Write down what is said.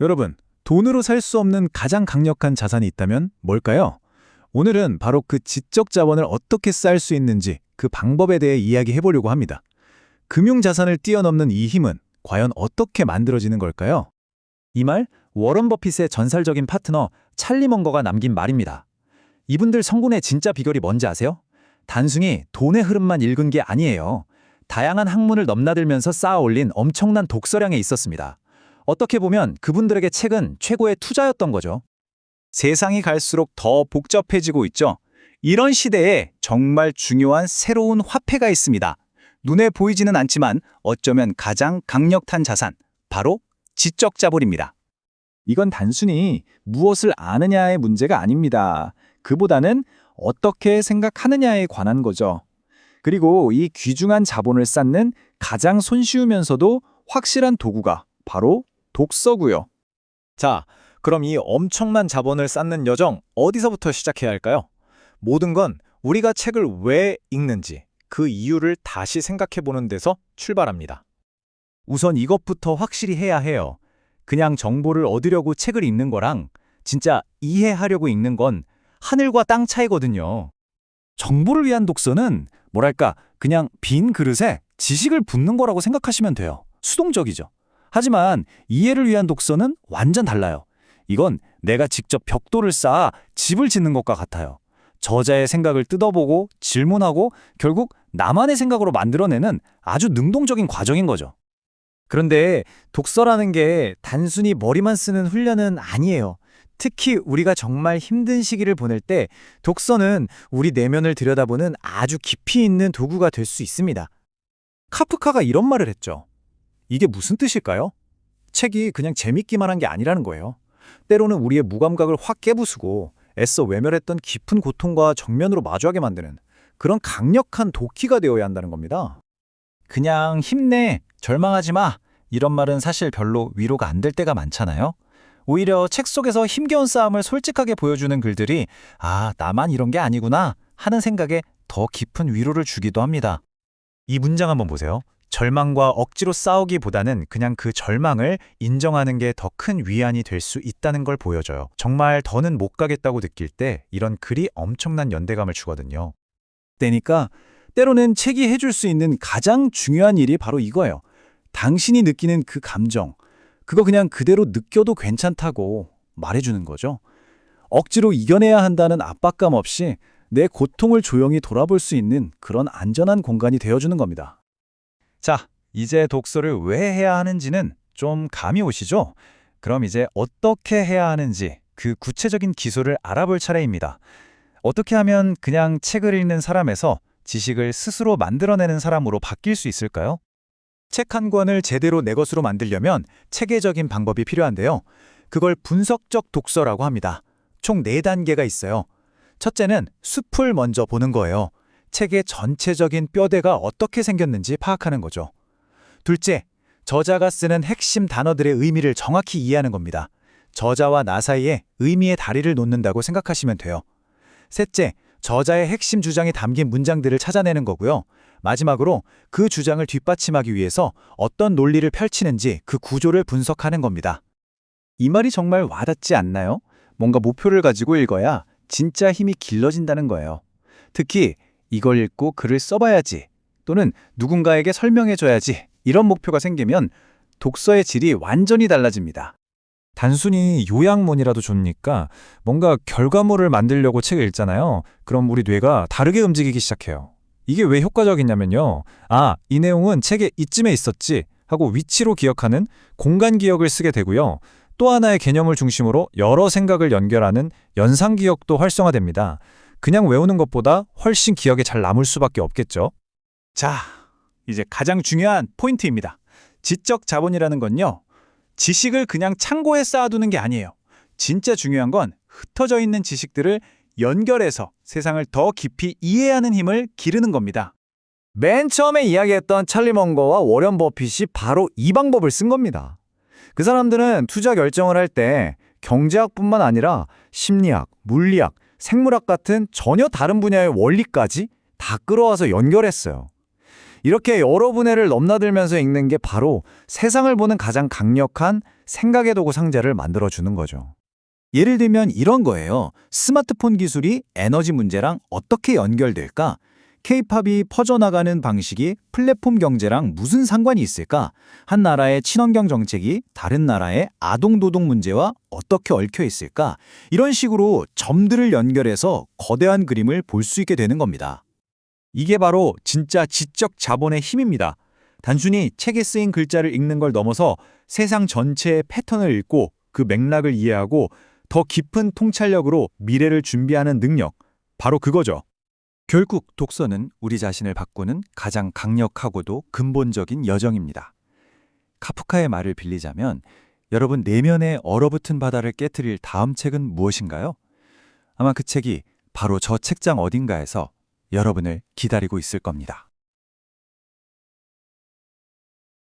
여러분, 돈으로 살 수 없는 가장 강력한 자산이 있다면 뭘까요? 오늘은 바로 그 지적 자본을 어떻게 쌓을 수 있는지 그 방법에 대해 이야기해 보려고 합니다. 금융 자산을 뛰어넘는 이 힘은 과연 어떻게 만들어지는 걸까요? 이 말 워런 버핏의 전설적인 파트너 찰리 먼거가 남긴 말입니다. 이분들 성공의 진짜 비결이 뭔지 아세요? 단순히 돈의 흐름만 읽은 게 아니에요. 다양한 학문을 넘나들면서 쌓아 올린 엄청난 독서량에 있었습니다. 어떻게 보면 그분들에게 책은 최고의 투자였던 거죠. 세상이 갈수록 더 복잡해지고 있죠. 이런 시대에 정말 중요한 새로운 화폐가 있습니다. 눈에 보이지는 않지만 어쩌면 가장 강력한 자산, 바로 지적 자본입니다. 이건 단순히 무엇을 아느냐의 문제가 아닙니다. 그보다는 어떻게 생각하느냐에 관한 거죠. 그리고 이 귀중한 자본을 쌓는 가장 손쉬우면서도 확실한 도구가 바로 독서고요. 자, 그럼 이 엄청난 자본을 쌓는 여정 어디서부터 시작해야 할까요? 모든 건 우리가 책을 왜 읽는지 그 이유를 다시 생각해 보는 데서 출발합니다. 우선 이것부터 확실히 해야 해요. 그냥 정보를 얻으려고 책을 읽는 거랑 진짜 이해하려고 읽는 건 하늘과 땅 차이거든요. 정보를 위한 독서는 뭐랄까 그냥 빈 그릇에 지식을 붓는 거라고 생각하시면 돼요. 수동적이죠. 하지만 이해를 위한 독서는 완전 달라요. 이건 내가 직접 벽돌을 쌓아 집을 짓는 것과 같아요. 저자의 생각을 뜯어보고 질문하고 결국 나만의 생각으로 만들어내는 아주 능동적인 과정인 거죠. 그런데 독서라는 게 단순히 머리만 쓰는 훈련은 아니에요. 특히 우리가 정말 힘든 시기를 보낼 때 독서는 우리 내면을 들여다보는 아주 깊이 있는 도구가 될 수 있습니다. 카프카가 이런 말을 했죠. 이게 무슨 뜻일까요? 책이 그냥 재밌기만 한 게 아니라는 거예요. 때로는 우리의 무감각을 확 깨부수고 애써 외면했던 깊은 고통과 정면으로 마주하게 만드는 그런 강력한 도끼가 되어야 한다는 겁니다. 그냥 힘내, 절망하지 마. 이런 말은 사실 별로 위로가 안 될 때가 많잖아요. 오히려 책 속에서 힘겨운 싸움을 솔직하게 보여주는 글들이 아, 나만 이런 게 아니구나 하는 생각에 더 깊은 위로를 주기도 합니다. 이 문장 한번 보세요. 절망과 억지로 싸우기보다는 그냥 그 절망을 인정하는 게 더 큰 위안이 될 수 있다는 걸 보여줘요. 정말 더는 못 가겠다고 느낄 때 이런 글이 엄청난 연대감을 주거든요. 때니까 때로는 책이 해줄 수 있는 가장 중요한 일이 바로 이거예요. 당신이 느끼는 그 감정, 그거 그냥 그대로 느껴도 괜찮다고 말해주는 거죠. 억지로 이겨내야 한다는 압박감 없이 내 고통을 조용히 돌아볼 수 있는 그런 안전한 공간이 되어주는 겁니다. 자, 이제 독서를 왜 해야 하는지는 좀 감이 오시죠? 그럼 이제 어떻게 해야 하는지 그 구체적인 기술을 알아볼 차례입니다. 어떻게 하면 그냥 책을 읽는 사람에서 지식을 스스로 만들어내는 사람으로 바뀔 수 있을까요? 책 한 권을 제대로 내 것으로 만들려면 체계적인 방법이 필요한데요. 그걸 분석적 독서라고 합니다. 총 4단계가 있어요. 첫째는 숲을 먼저 보는 거예요. 책의 전체적인 뼈대가 어떻게 생겼는지 파악하는 거죠. 둘째, 저자가 쓰는 핵심 단어들의 의미를 정확히 이해하는 겁니다. 저자와 나 사이에 의미의 다리를 놓는다고 생각하시면 돼요. 셋째, 저자의 핵심 주장이 담긴 문장들을 찾아내는 거고요. 마지막으로 그 주장을 뒷받침하기 위해서 어떤 논리를 펼치는지 그 구조를 분석하는 겁니다. 이 말이 정말 와닿지 않나요? 뭔가 목표를 가지고 읽어야 진짜 힘이 길러진다는 거예요. 특히 이걸 읽고 글을 써봐야지 또는 누군가에게 설명해줘야지 이런 목표가 생기면 독서의 질이 완전히 달라집니다. 단순히 요약문이라도 좋으니까 뭔가 결과물을 만들려고 책을 읽잖아요. 그럼 우리 뇌가 다르게 움직이기 시작해요. 이게 왜 효과적이냐면요. 아, 이 내용은 책에 이쯤에 있었지 하고 위치로 기억하는 공간 기억을 쓰게 되고요. 또 하나의 개념을 중심으로 여러 생각을 연결하는 연상 기억도 활성화됩니다. 그냥 외우는 것보다 훨씬 기억에 잘 남을 수밖에 없겠죠. 자, 이제 가장 중요한 포인트입니다. 지적 자본이라는 건요. 지식을 그냥 창고에 쌓아두는 게 아니에요. 진짜 중요한 건 흩어져 있는 지식들을 연결해서 세상을 더 깊이 이해하는 힘을 기르는 겁니다. 맨 처음에 이야기했던 찰리 먼거와 워런 버핏이 바로 이 방법을 쓴 겁니다. 그 사람들은 투자 결정을 할 때 경제학뿐만 아니라 심리학, 물리학, 생물학 같은 전혀 다른 분야의 원리까지 다 끌어와서 연결했어요. 이렇게 여러 분해를 넘나들면서 읽는 게 바로 세상을 보는 가장 강력한 생각의 도구 상자를 만들어주는 거죠. 예를 들면 이런 거예요. 스마트폰 기술이 에너지 문제랑 어떻게 연결될까? 케이팝이 퍼져나가는 방식이 플랫폼 경제랑 무슨 상관이 있을까? 한 나라의 친환경 정책이 다른 나라의 아동노동 문제와 어떻게 얽혀 있을까? 이런 식으로 점들을 연결해서 거대한 그림을 볼 수 있게 되는 겁니다. 이게 바로 진짜 지적 자본의 힘입니다. 단순히 책에 쓰인 글자를 읽는 걸 넘어서 세상 전체의 패턴을 읽고 그 맥락을 이해하고 더 깊은 통찰력으로 미래를 준비하는 능력. 바로 그거죠. 결국 독서는 우리 자신을 바꾸는 가장 강력하고도 근본적인 여정입니다. 카프카의 말을 빌리자면 여러분 내면의 얼어붙은 바다를 깨뜨릴 다음 책은 무엇인가요? 아마 그 책이 바로 저 책장 어딘가에서 여러분을 기다리고 있을 겁니다.